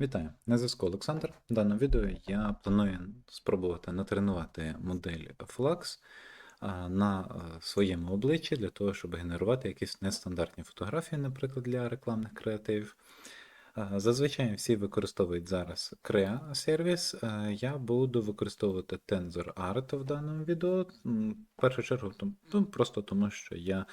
Вітаю, на зв'язку Олександр. В даному відео я планую спробувати натренувати модель Flux на е, своєму обличчі для того, щоб генерувати якісь нестандартні фотографії, наприклад, для рекламних креативів. Зазвичай всі використовують зараз Crea сервіс. Е, Я буду використовувати TensorArt в даному відео. В першу чергу, ну, просто тому, що я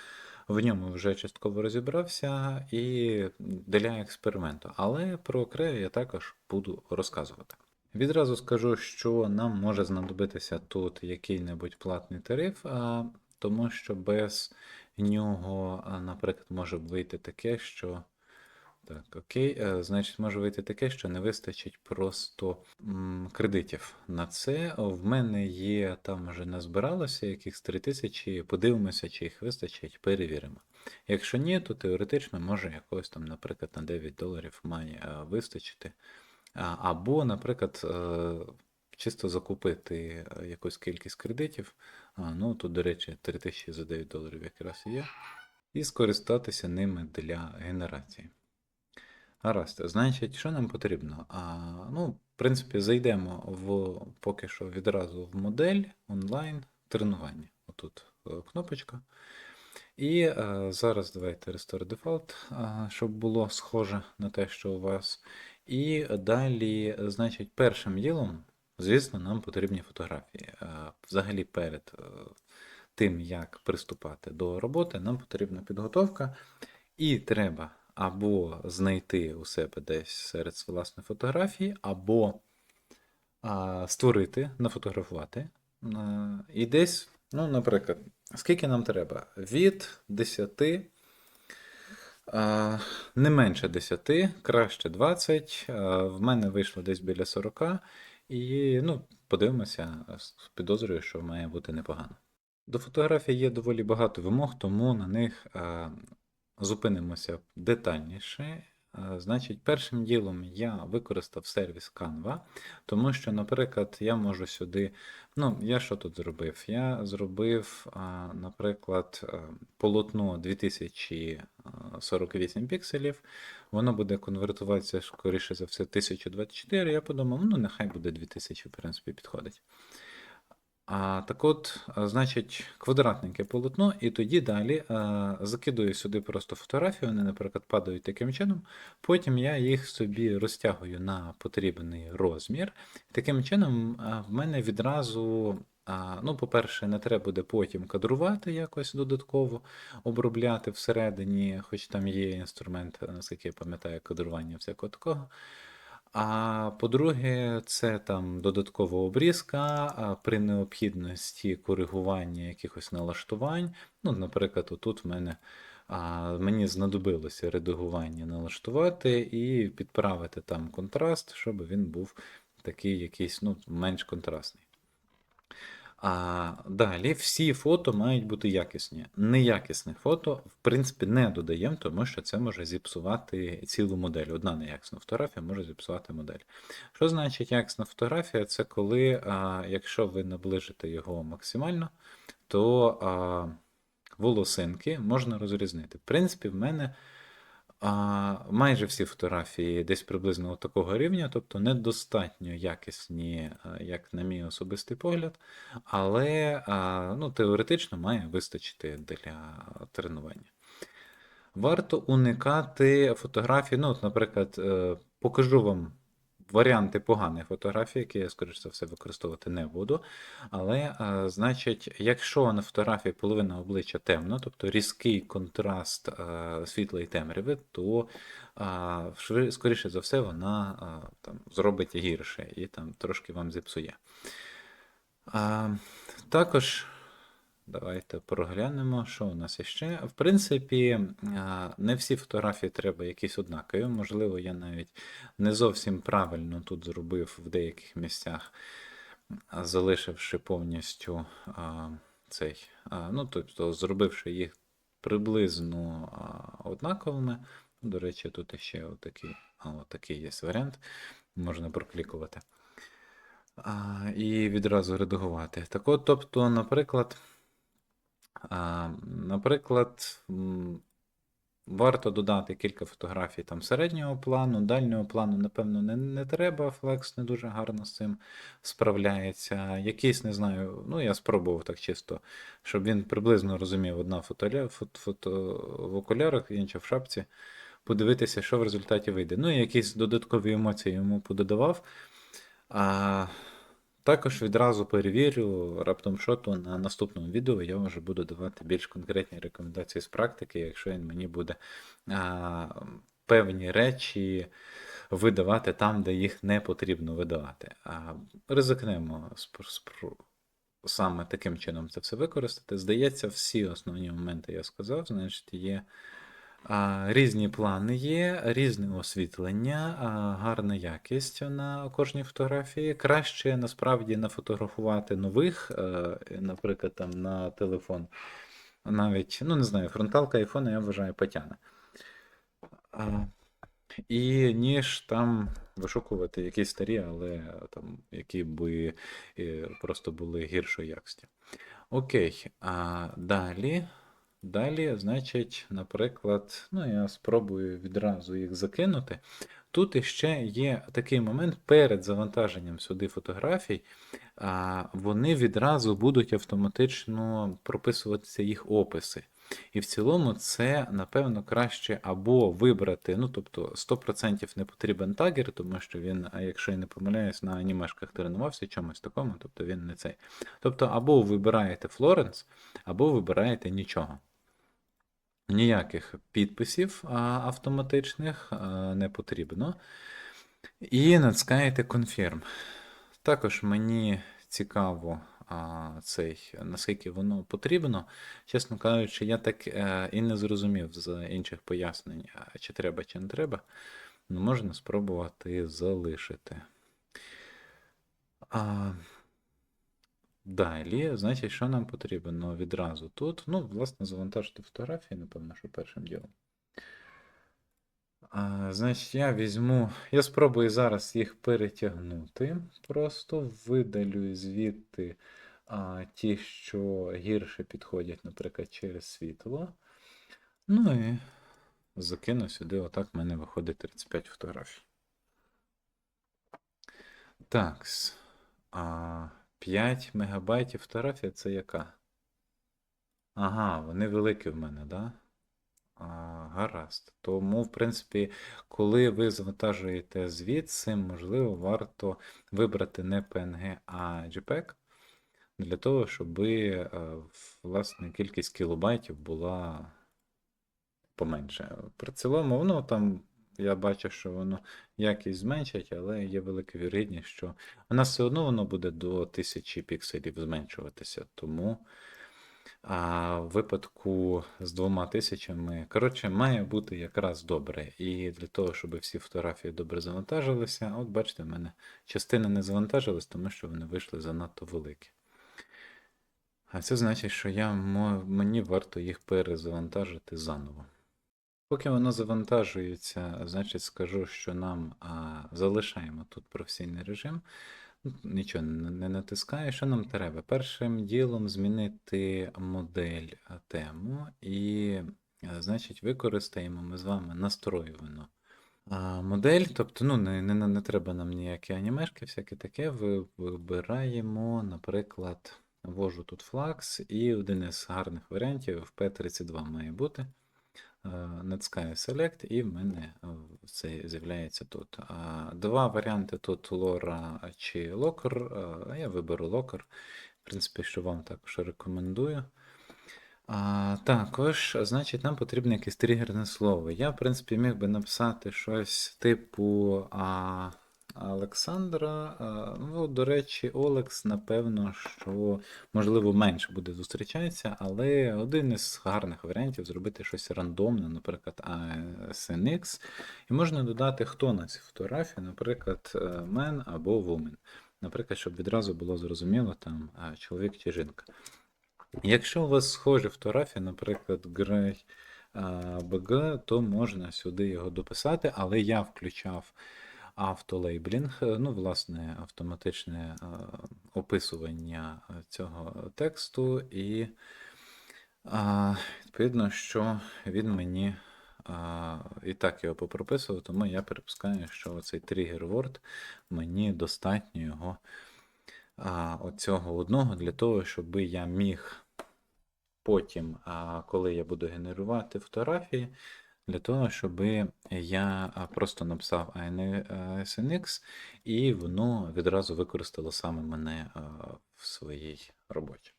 в ньому вже частково розібрався і для експерименту. Але про Creo я також буду розказувати. Відразу скажу, що нам може знадобитися тут який-небудь платний тариф, тому що без нього, наприклад, може вийти таке, що. Так, окей, е, значить, може вийти таке, що не вистачить просто м, кредитів на це. В мене є, там вже назбиралося якихось 3 тисячі, подивимося, чи їх вистачить, перевіримо. Якщо ні, то теоретично може якогось там, наприклад, на 9 доларів має е, вистачити. Або, наприклад, е, чисто закупити якусь кількість кредитів. Ну, тут, до речі, 3000 за 9 доларів якраз є. І скористатися ними для генерації. Гаразд, значить, що нам потрібно? А, ну, в принципі, зайдемо в поки що відразу в модель онлайн тренування. Отут е, кнопочка. І е, зараз давайте Restore Default, е, щоб було схоже на те, що у вас. І далі, значить, першим ділом, звісно, нам потрібні фотографії. Е, взагалі, перед е, тим, як приступати до роботи, нам потрібна підготовка. І треба або знайти у себе десь серед власних фотографій, або а, створити, нафотографувати. А, і десь, ну, наприклад, скільки нам треба? Від 10, а, не менше 10, краще 20. А, в мене вийшло десь біля 40. І ну, подивимося, підозрюю, що має бути непогано. До фотографій є доволі багато вимог, тому на них а, зупинимося детальніше. Значить, першим ділом я використав сервіс Canva, тому що, наприклад, я можу сюди. Ну, я що тут зробив? Я зробив, наприклад, полотно 2048 пікселів. Воно буде конвертуватися, скоріше за все, 1024. Я подумав, ну, нехай буде 2000, в принципі, підходить. А, так от, значить, квадратненьке полотно, і тоді далі а, закидую сюди просто фотографії, вони, наприклад, падають таким чином. Потім я їх собі розтягую на потрібний розмір. Таким чином, в мене відразу, а, ну, по-перше, не треба буде потім кадрувати якось додатково, обробляти всередині, хоч там є інструмент, наскільки я пам'ятаю, кадрування всякого такого. А по-друге, це там додаткова обрізка при необхідності коригування якихось налаштувань. Ну, наприклад, отут в мене а, мені знадобилося редагування налаштувати і підправити там контраст, щоб він був такий якийсь ну, менш контрастний. А далі всі фото мають бути якісні. Неякісних фото, в принципі, не додаємо, тому що це може зіпсувати цілу модель. Одна неякісна фотографія може зіпсувати модель. Що значить якісна фотографія? Це коли, а, якщо ви наближите його максимально, то а, волосинки можна розрізнити. В принципі, в мене. А, майже всі фотографії десь приблизно такого рівня, тобто недостатньо якісні, як на мій особистий погляд, але а, ну, теоретично має вистачити для тренування. Варто уникати фотографій. Ну, от, наприклад, е, покажу вам варіанти поганих фотографій, які я, скоріш за все, використовувати не буду. Але, е, значить, якщо на фотографії половина обличчя темно, тобто різкий контраст е, світла і темряви, то е, скоріше за все вона там, зробить гірше і там трошки вам зіпсує. Також давайте проглянемо, що у нас іще. В принципі, не всі фотографії треба якісь однакові. Можливо, я навіть не зовсім правильно тут зробив в деяких місцях, залишивши повністю цей, ну, тобто, зробивши їх приблизно однаковими. До речі, тут ще отакий, отакий є варіант, можна проклікувати. І відразу редагувати. Так от, тобто, наприклад, наприклад, Варто додати кілька фотографій там середнього плану, дальнього плану, напевно, не, не треба. Флекс не дуже гарно з цим справляється. Якийсь, не знаю, ну я спробував так чисто, щоб він приблизно розумів одна фото, фото, в окулярах, інша в шапці. Подивитися, що в результаті вийде. Ну і якісь додаткові емоції йому пододавав. А, також відразу перевірю раптом що то на наступному відео я вже буду давати більш конкретні рекомендації з практики, якщо він мені буде а, певні речі видавати там, де їх не потрібно видавати. А, ризикнемо саме таким чином це все використати. Здається, всі основні моменти я сказав, значить, є. Різні плани є, різне освітлення, гарна якість на кожній фотографії. Краще насправді нафотографувати нових, е, наприклад, там на телефон. Навіть, ну не знаю, фронталка айфона, я вважаю, потягне. А, І ніж там вишукувати якісь старі, але там, які би е, просто були гіршої якості. Окей, а далі. Далі, значить, наприклад, ну я спробую відразу їх закинути. Тут іще є такий момент перед завантаженням сюди фотографій, вони відразу будуть автоматично прописуватися їх описи. І в цілому це, напевно, краще або вибрати, ну тобто 100% не потрібен тагер, тому що він, а якщо я не помиляюсь, на анімешках тренувався чомусь такому, тобто він не цей. Тобто, або вибираєте Флоренс, або вибираєте нічого. Ніяких підписів автоматичних не потрібно. І натискаєте Confirm. Також мені цікаво, цей, наскільки воно потрібно. Чесно кажучи, я так е, і не зрозумів з інших пояснень, чи треба, чи не треба. Ну, можна спробувати залишити. Далі, значить, що нам потрібно відразу тут? Ну, власне, завантажити фотографії, напевно, що першим ділом. А, значить, я візьму. Я спробую зараз їх перетягнути. Просто видалю звідти а, ті, що гірше підходять, наприклад, через світло. Ну і закину сюди, отак в мене виходить 35 фотографій. Так. А, 5 мегабайтів фотографія це яка? Ага, вони великі в мене, да? А, гаразд. Тому, в принципі, коли ви завантажуєте звідси, можливо, варто вибрати не PNG, а JPEG, для того, щоб е, власне кількість кілобайтів була поменше. При цілому, воно там, я бачу, що воно якість зменшить, але є велика вірогідність, що у нас все одно воно буде до 1000 пікселів зменшуватися. Тому а в випадку з двома тисячами, коротше, має бути якраз добре. І для того, щоб всі фотографії добре завантажилися, от бачите, в мене частина не завантажилась, тому що вони вийшли занадто великі. А це значить, що я, мені варто їх перезавантажити заново. Поки воно завантажується, значить скажу, що нам а, залишаємо тут професійний режим. Нічого не, натискаю. Що нам треба? Першим ділом змінити модель тему, і, значить, використаємо ми з вами настроювану модель. Тобто, ну, не, не, не треба нам ніякі анімешки, всяке таке. Вибираємо, наприклад, ввожу тут флакс, і один із гарних варіантів P32 має бути. Е, Натискаю Select, і в мене е, це з'являється тут. Два варіанти тут лора чи Locker. Е, Я виберу Locker. В принципі, що вам також рекомендую. А, також, значить, нам потрібно якесь тригерне слово. Я, в принципі, міг би написати щось типу а, Олександра. Ну, до речі, Олекс, напевно, що можливо менше буде зустрічатися, але один із гарних варіантів зробити щось рандомне, наприклад, SNX. І можна додати, хто на цій фотографії, наприклад, е, man або woman. Наприклад, щоб відразу було зрозуміло, там чоловік чи жінка. Якщо у вас схожі фотографії, наприклад, Грей BG, то можна сюди його дописати, але я включав автолейблінг, е, ну, власне, автоматичне е, описування цього тексту, і відповідно, що він мені і так його попрописував, тому я припускаю, що цей тригер word мені достатньо його оцього одного для того, щоб я міг потім, коли я буду генерувати фотографії, для того, щоб я просто написав ANSNX, і воно відразу використало саме мене в своїй роботі.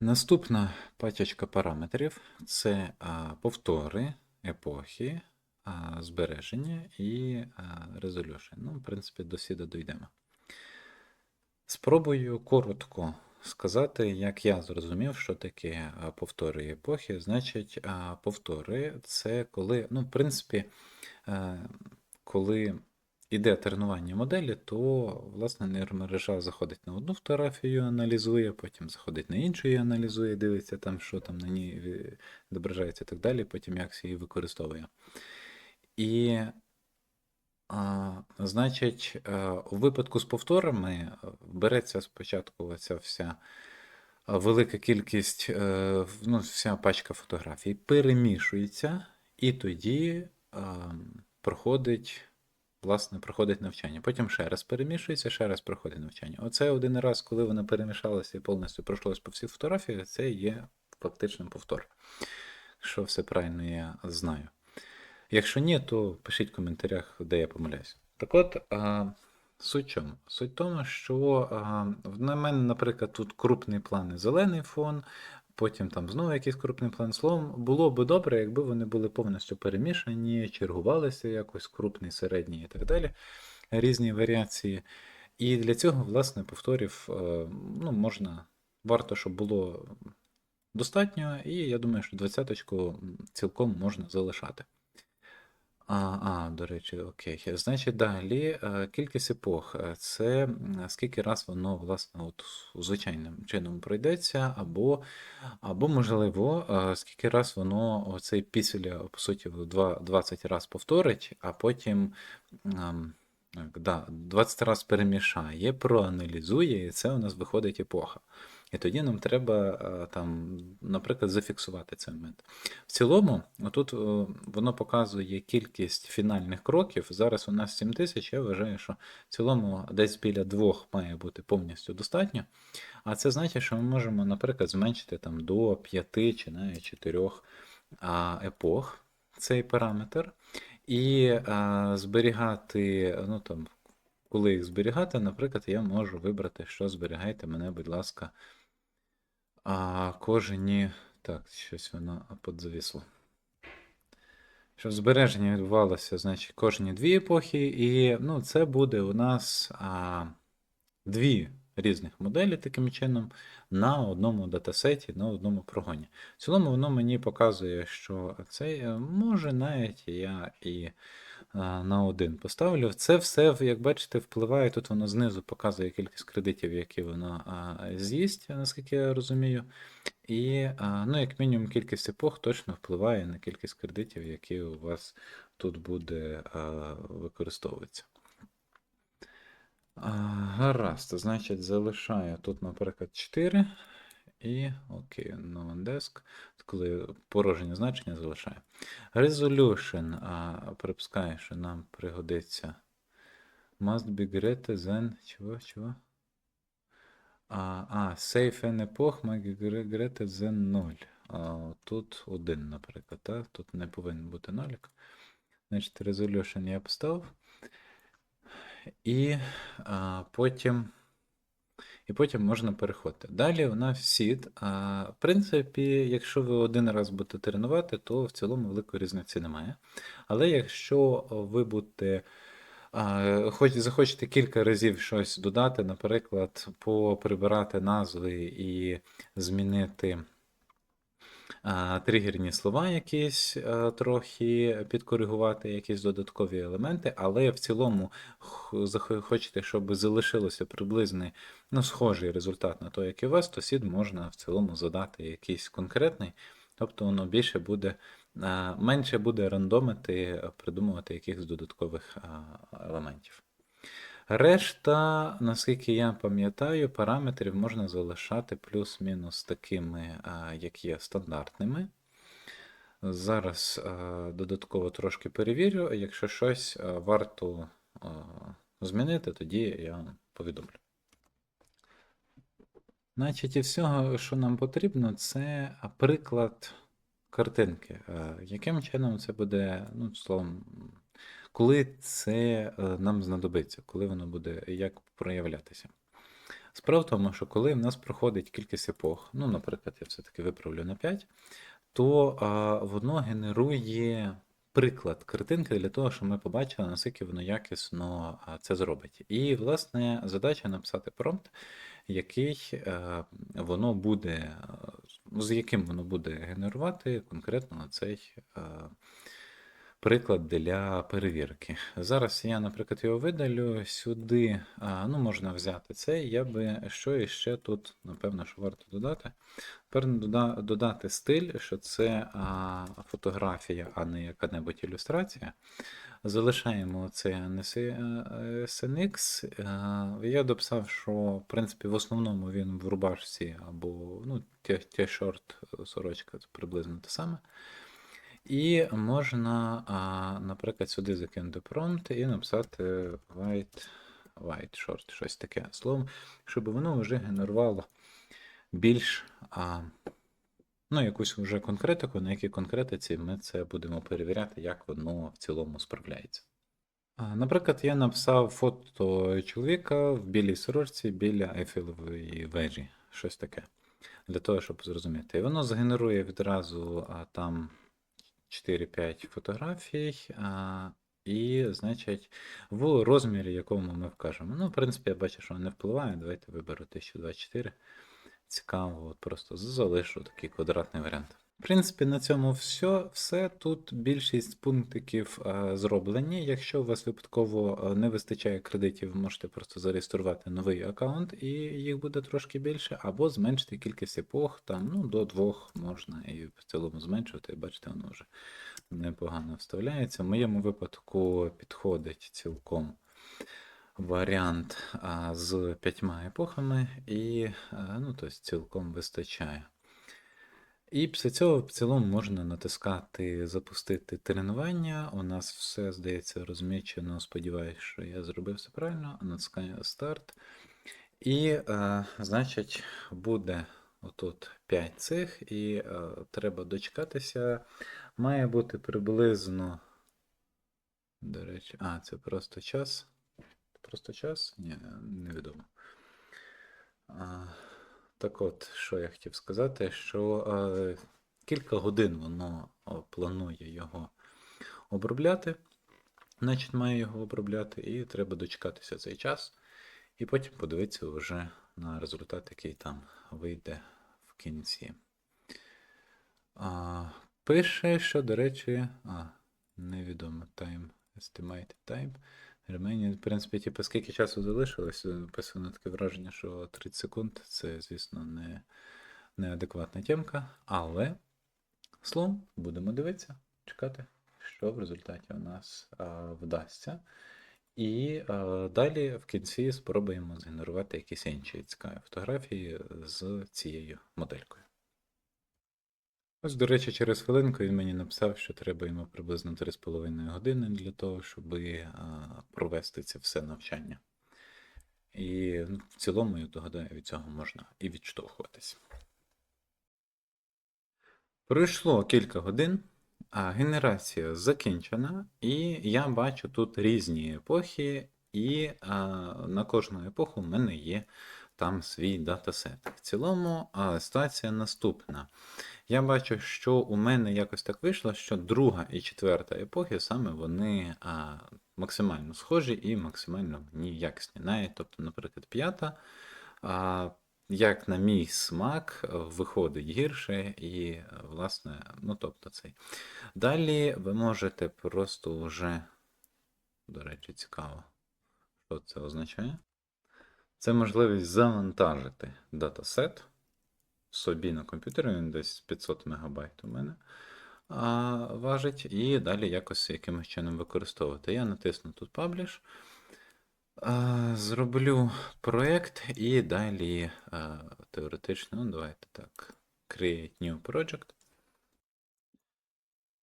Наступна пачечка параметрів це повтори, епохи, збереження і resolution. Ну, в принципі, до сіда дійдемо. Спробую коротко сказати, як я зрозумів, що таке повтори епохи. Значить, повтори це коли, ну, в принципі, е, коли іде тренування моделі, то власне нейромережа заходить на одну фотографію, аналізує, потім заходить на іншу і аналізує, дивиться там, що там на ній відображається і так далі, потім як її використовує. І значить, у випадку з повторами е, береться спочатку ця вся велика кількість, е, ну, вся пачка фотографій, перемішується, і тоді проходить, власне, проходить навчання. Потім ще раз перемішується, ще раз проходить навчання. Оце один раз, коли воно перемішалося і повністю пройшлося по всіх фотографіях, це є фактичним повтор. Що все правильно я знаю. Якщо ні, то пишіть в коментарях, де я помиляюсь. Так от, а, суть чому? Суть в тому, що а, на мене, наприклад, тут крупний план і зелений фон, потім там знову якийсь крупний план. Словом, було би добре, якби вони були повністю перемішані, чергувалися якось крупний, середній і так далі. Різні варіації. І для цього, власне, повторів ну, можна, варто, щоб було достатньо, і я думаю, що двадцяточку цілком можна залишати. А, а, до речі, окей. Значить, далі е, кількість епох. Е, Це скільки раз воно, власне, от звичайним чином пройдеться, або, або можливо, е, скільки раз воно оцей після, по суті, 20 раз повторить, а потім ем, да, 20 раз перемішає, проаналізує, і це у нас виходить епоха. І тоді нам треба е, там, наприклад, зафіксувати цей момент. В цілому, отут е, воно показує кількість фінальних кроків. Зараз у нас 7 тисяч. Я вважаю, що в цілому десь біля двох має бути повністю достатньо. А це значить, що ми можемо, наприклад, зменшити там до 5 чи навіть 4 епох цей параметр. І а, зберігати, ну там, коли їх зберігати, наприклад, я можу вибрати, що зберігайте мене, будь ласка, а, кожені. Так, щось воно подзавісло. Щоб збереження відбувалося, значить, кожні дві епохи, і ну, це буде у нас а, дві різних моделі таким чином на одному датасеті, на одному прогоні. В цілому воно мені показує, що це е, може навіть я і на один поставлю. Це все, як бачите, впливає. Тут воно знизу показує кількість кредитів, які воно з'їсть, наскільки я розумію. І, ну, як мінімум, кількість епох точно впливає на кількість кредитів, які у вас тут буде використовуватися. Гаразд, значить, залишаю тут, наприклад, 4. І окей, no desk. Коли порожнє значення залишаю. Resolution, а, припускаю, що нам пригодиться. Must be greater than. Чого? Чого? А, а safe and epoch must be greater than 0. А, тут 1, наприклад. Так? Тут не повинен бути нолик. Значить, resolution я поставив. І а, потім. І потім можна переходити. Далі у нас сід. А, в принципі, якщо ви один раз будете тренувати, то в цілому великої різниці немає. Але якщо ви будете хоч захочете кілька разів щось додати, наприклад, поприбирати назви і змінити тригерні слова якісь трохи підкоригувати якісь додаткові елементи, але в цілому хочете, щоб залишилося приблизний, ну, схожий результат на той, як у вас, то сід можна в цілому задати якийсь конкретний, тобто воно більше буде, менше буде рандомити, придумувати якихось додаткових елементів. Решта, наскільки я пам'ятаю, параметрів можна залишати плюс-мінус такими, як є стандартними. Зараз е, додатково трошки перевірю. Якщо щось е, варто е, змінити, тоді я повідомлю. Значить, і всього, що нам потрібно, це приклад картинки. Е, Яким чином це буде, ну, словом, коли це е, нам знадобиться, коли воно буде як проявлятися? Справа в тому, що коли в нас проходить кількість епох, ну, наприклад, я все-таки виправлю на 5, то воно генерує приклад картинки для того, щоб ми побачили, наскільки воно якісно це зробить. І, власне, задача написати промпт, який е, воно буде, з яким воно буде генерувати конкретно на цей е, приклад для перевірки. Зараз я, наприклад, його видалю сюди. Ну, можна взяти цей. Я би що іще тут, напевно, що варто додати. Тепер додати стиль, що це фотографія, а не яка-небудь ілюстрація. Залишаємо цей SNX. Е, Я дописав, що в принципі в основному він в рубашці або ну, ті-шорт, сорочка це приблизно те саме. І можна, наприклад, сюди закинути промпт і написати white, white short, щось таке словом, щоб воно вже генерувало більш а, ну, якусь вже конкретику, на якій конкретиці ми це будемо перевіряти, як воно в цілому справляється. А, Наприклад, я написав фото чоловіка в білій сорочці біля Ейфелевої вежі, щось таке. Для того, щоб зрозуміти. І воно згенерує відразу а, там 4-5 фотографій. А, і, значить, в розмірі, якому ми вкажемо. Ну, в принципі, я бачу, що не впливає. Давайте виберу 1024. Цікаво, от просто залишу такий квадратний варіант. В принципі, на цьому все. все. Тут більшість пунктиків е, зроблені. Якщо у вас випадково е, не вистачає кредитів, можете просто зареєструвати новий аккаунт, і їх буде трошки більше, або зменшити кількість епох, там, ну, до двох можна і в цілому зменшувати, бачите, воно вже непогано вставляється. В моєму випадку підходить цілком варіант а, з п'ятьма епохами, і а, ну, тобто цілком вистачає. І після цього в цілому можна натискати Запустити тренування. У нас все, здається, розмічено. Сподіваюсь, що я зробив все правильно. Натискаю старт. І, е, значить, буде отут 5 цих, і е, треба дочекатися. Має бути приблизно. До речі, а, це просто час. Просто час? Ні, невідомо. А, так от, що я хотів сказати, що е, кілька годин воно планує його обробляти. Значить, має його обробляти, і треба дочекатися цей час. І потім подивитися вже на результат, який там вийде в кінці. А, Пише, що, до речі, а, невідомо time, estimate time. Remaining, в принципі, типу, скільки часу залишилось, написано таке враження, що 30 секунд це, звісно, не неадекватна тємка, але словом, будемо дивитися, чекати, що в результаті у нас а, вдасться. І а, далі в кінці спробуємо згенерувати якісь інші цікаві фотографії з цією моделькою. Ось, до речі, через хвилинку він мені написав, що треба йому приблизно 3,5 години для того, щоб провести це все навчання. І ну, в цілому, я догадаю, від цього можна і відштовхуватись. Пройшло кілька годин, а генерація закінчена, і я бачу тут різні епохи, і а, на кожну епоху в мене є там свій датасет. В цілому а, ситуація наступна. Я бачу, що у мене якось так вийшло, що друга і четверта епохи саме вони а, максимально схожі і максимально мені якісні. Навіть, тобто, наприклад, п'ята, а, як на мій смак, виходить гірше, і, власне, ну, тобто цей. Далі ви можете просто вже, до речі, цікаво, що це означає. Це можливість завантажити датасет собі на комп'ютері, він десь 500 МБ у мене а, важить, і далі якось якимось чином використовувати. Я натисну тут Publish, а, зроблю проєкт і далі а, теоретично, ну давайте так, Create New Project.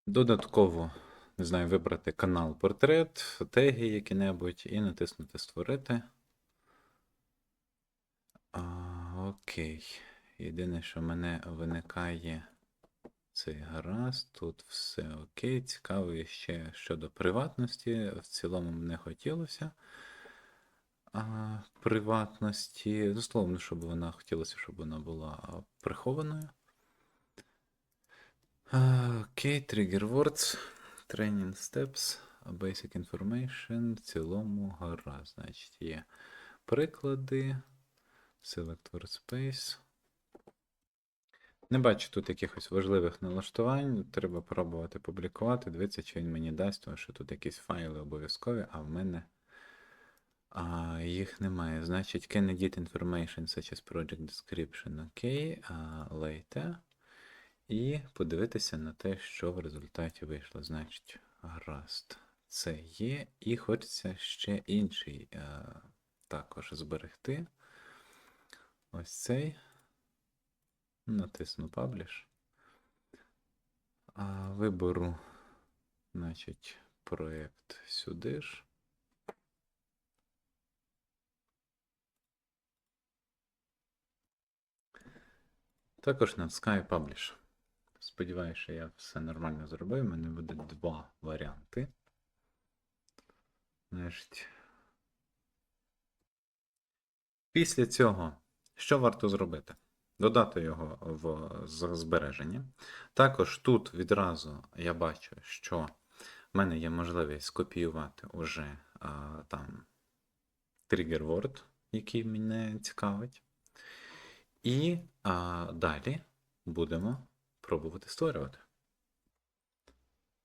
Додатково, не знаю, вибрати канал портрет, теги які-небудь і натиснути Створити. А, окей. Єдине, що мене виникає цей гаразд, тут все окей. Цікаво ще щодо приватності. В цілому не хотілося а, приватності. Словом, щоб вона хотілося, щоб вона була прихованою. Окей, trigger words, training steps, basic information, в цілому гаразд. Значить, є приклади, select workspace. Не бачу тут якихось важливих налаштувань. Треба пробувати публікувати. Дивіться, чи він мені дасть, тому що тут якісь файли обов'язкові, а в мене а, їх немає. Значить, can information such as project description. Окей, а, later. І подивитися на те, що в результаті вийшло. Значить, гаразд. Це є. І хочеться ще інший а, також зберегти. Ось цей. Натисну Publish. А, Виберу, значить, проєкт сюди ж. Також натискаю Publish. Сподіваюся, я все нормально зробив. У мене буде два варіанти. Значить, після цього, що варто зробити? Додати його в збереження. Також тут відразу я бачу, що в мене є можливість скопіювати уже а, там word, який мене цікавить. І а, далі будемо пробувати створювати.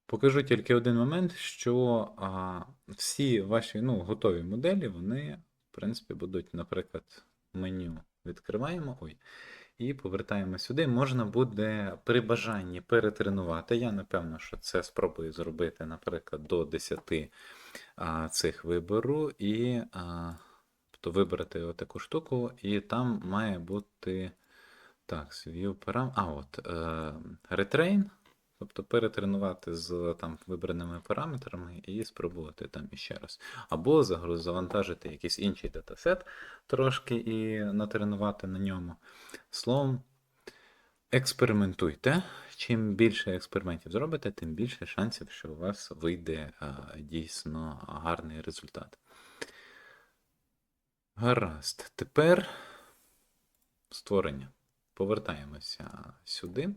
Покажу тільки один момент, що а, всі ваші ну, готові моделі, вони, в принципі, будуть, наприклад, меню відкриваємо. Ой, і повертаємо сюди. Можна буде при бажанні перетренувати. Я напевно, що це спробую зробити, наприклад, до 10 а, цих вибору, і а, тобто вибрати отаку штуку, і там має бути. Так, свій парам. А, от, е, тобто перетренувати з там вибраними параметрами і спробувати там іще раз. Або завантажити якийсь інший датасет трошки і натренувати на ньому. Словом, експериментуйте. Чим більше експериментів зробите, тим більше шансів, що у вас вийде а, дійсно гарний результат. Гаразд. Тепер створення. Повертаємося сюди.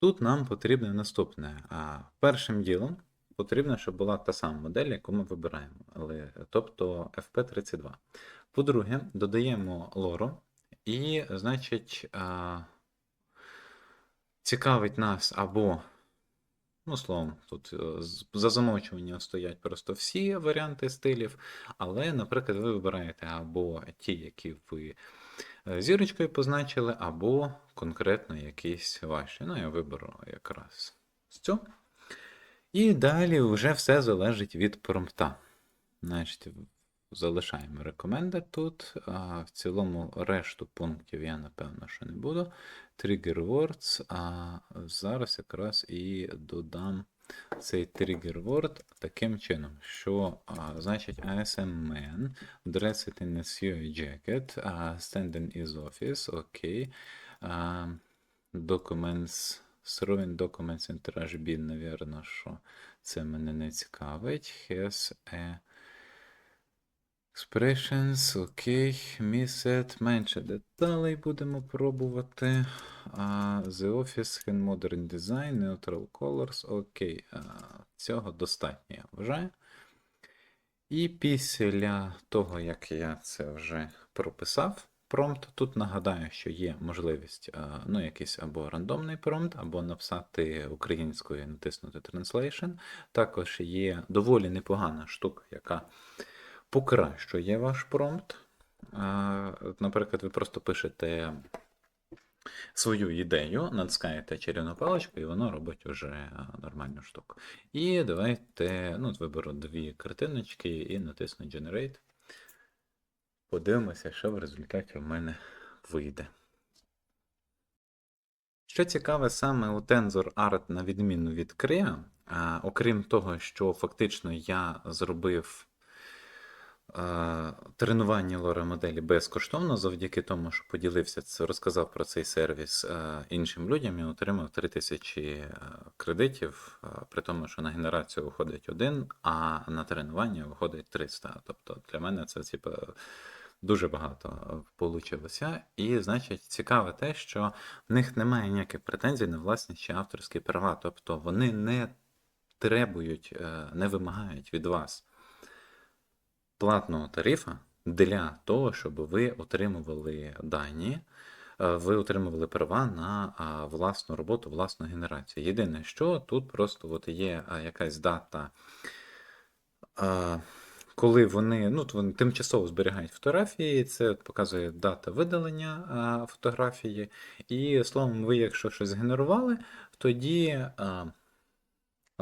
Тут нам потрібне наступне. А, Першим ділом потрібно, щоб була та сама модель, яку ми вибираємо, але, тобто FP32. По-друге, додаємо лору, і, значить, цікавить нас або, ну, словом, тут е, за замовчування стоять просто всі варіанти стилів, але, наприклад, ви вибираєте або ті, які ви зірочкою позначили, або конкретно якісь ваші. Ну, я виберу якраз цю. І далі вже все залежить від промпта. Значить, залишаємо рекоменди тут. А в цілому решту пунктів я, напевно, що не буду. Trigger words. А зараз якраз і додам цей trigger word таким чином, що, а, значить, ASM man, dressed in a suit jacket, а, standing is office, окей. А, Documents, throwing documents in trash bin, навірно, що це мене не цікавить. Has a expressions, окей. Missed, менше деталей будемо пробувати. А, The Office in Modern Design, Neutral Colors, окей. А, Цього достатньо, я вважаю. І після того, як я це вже прописав, промпт, тут нагадаю, що є можливість а, ну, якийсь або рандомний промпт, або написати українською і натиснути Translation. Також є доволі непогана штука, яка покращує ваш промпт. Наприклад, ви просто пишете свою ідею, натискаєте чарівну паличку, і воно робить уже нормальну штуку. І давайте ну, виберу дві картиночки і натисну Generate. Подивимося, що в результаті в мене вийде. Що цікаве саме у Tensor Art, на відміну від Crea, окрім того, що фактично я зробив тренування лора моделі безкоштовно, завдяки тому, що поділився розказав про цей сервіс іншим людям і отримав 3000 е, кредитів, при тому, що на генерацію виходить один, а на тренування виходить 300. Тобто для мене це типу, дуже багато вийшло. І, значить, цікаве те, що в них немає ніяких претензій на власність чи авторські права. Тобто вони не требують, е, не вимагають від вас платного тарифа для того, щоб ви отримували дані, е, ви отримували права на власну роботу, власну генерацію. Єдине, що тут просто от є якась дата. Коли вони, ну, вони тимчасово зберігають фотографії, це показує дата видалення фотографії. І словом, ви, якщо щось згенерували, тоді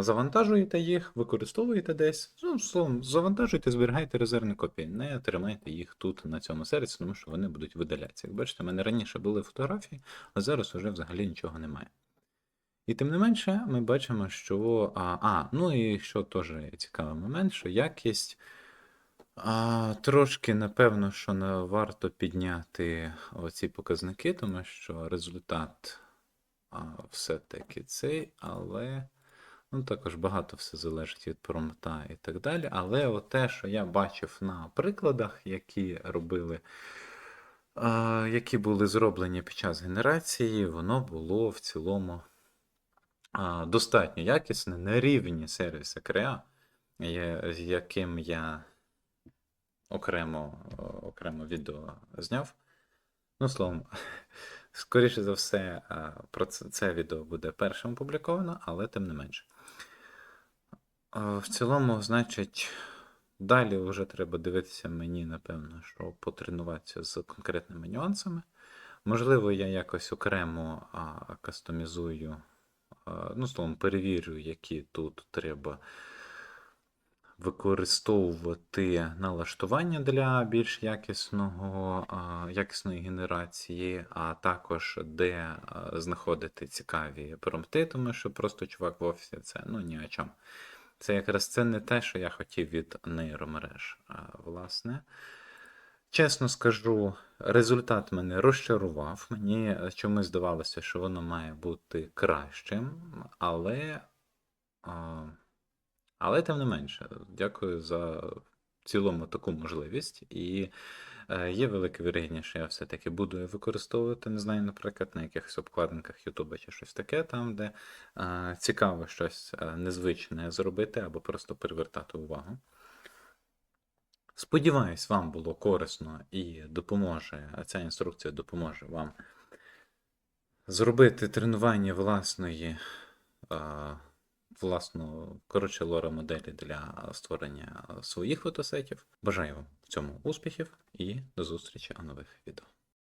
завантажуєте їх, використовуєте десь. Ну, словом, завантажуєте, зберігайте резервні копії, не тримайте їх тут на цьому сервісі, тому що вони будуть видалятися. Як бачите, в мене раніше були фотографії, а зараз вже взагалі нічого немає. І тим не менше, ми бачимо, що. А, а ну і що теж цікавий момент, що якість. А, трошки, напевно, що не варто підняти оці показники, тому що результат а, все-таки цей, але ну, також багато все залежить від промта і так далі. Але те, що я бачив на прикладах, які робили, а, які були зроблені під час генерації, воно було в цілому а, достатньо якісне на рівні сервіса є- з яким я окремо, окремо відео зняв. Ну, словом, скоріше за все, про це відео буде першим опубліковано, але тим не менше. В цілому, значить, далі вже треба дивитися мені, напевно, що потренуватися з конкретними нюансами. Можливо, я якось окремо кастомізую, а, ну, словом, перевірю, які тут треба використовувати налаштування для більш якісного, якісної генерації, а також де знаходити цікаві промпти, тому що просто чувак в офісі це ну ні о чому. Це якраз це не те, що я хотів від нейромереж, а, власне. Чесно скажу, результат мене розчарував. Мені е, чомусь здавалося, що воно має бути кращим, але. але тим не менше, дякую за в цілому таку можливість. І є велика вірогідність, що я все-таки буду використовувати, не знаю, наприклад, на якихось обкладинках Ютуба чи щось таке, там, де е, цікаво щось е, незвичне зробити або просто привертати увагу. Сподіваюсь, вам було корисно і допоможе, ця інструкція допоможе вам зробити тренування власної, власного, коротше, лора моделі для створення своїх фотосетів. Бажаю вам в цьому успіхів і до зустрічі у нових відео.